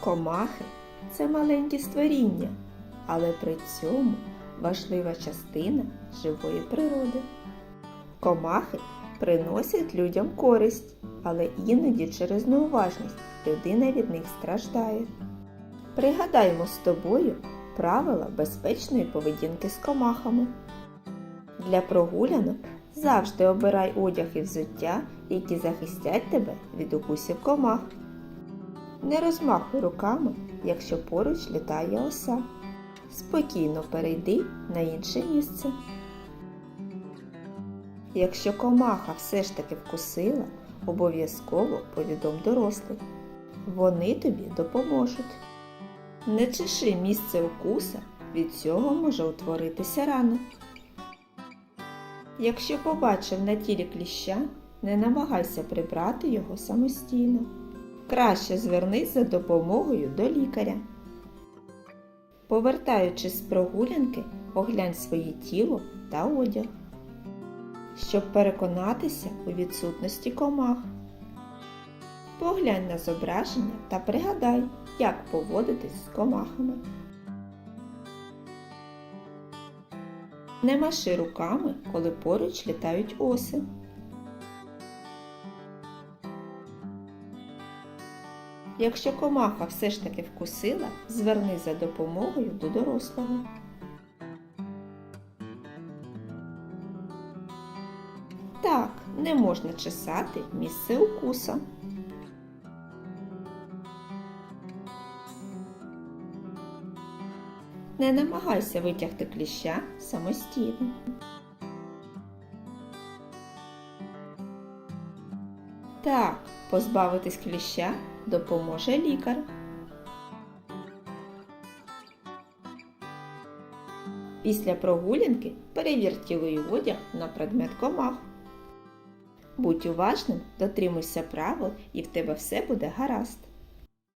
Комахи це маленькі створіння, але при цьому важлива частина живої природи. Комахи приносять людям користь, але іноді через неуважність людина від них страждає. Пригадаймо з тобою правила безпечної поведінки з комахами. Для прогулянок завжди обирай одяг і взуття, які захистять тебе від укусів комах. Не розмахуй руками, якщо поруч літає оса. Спокійно перейди на інше місце. Якщо комаха все ж таки вкусила, обов'язково повідом дорослих. Вони тобі допоможуть. Не чеши місце укуса, від цього може утворитися рана. Якщо побачив на тілі кліща, не намагайся прибрати його самостійно. Краще звернись за допомогою до лікаря. Повертаючись з прогулянки, оглянь своє тіло та одяг, щоб переконатися у відсутності комах. Поглянь на зображення та пригадай, як поводитись з комахами. Не маши руками, коли поруч літають оси. Якщо комаха все ж таки вкусила, звернись за допомогою до дорослого. Так, не можна чесати місце укуса. Не намагайся витягти кліща самостійно. Так, позбавитись кліща допоможе лікар. Після прогулянки перевір тіло одяг на предмет комах. Будь уважним, дотримуйся правил і в тебе все буде гаразд.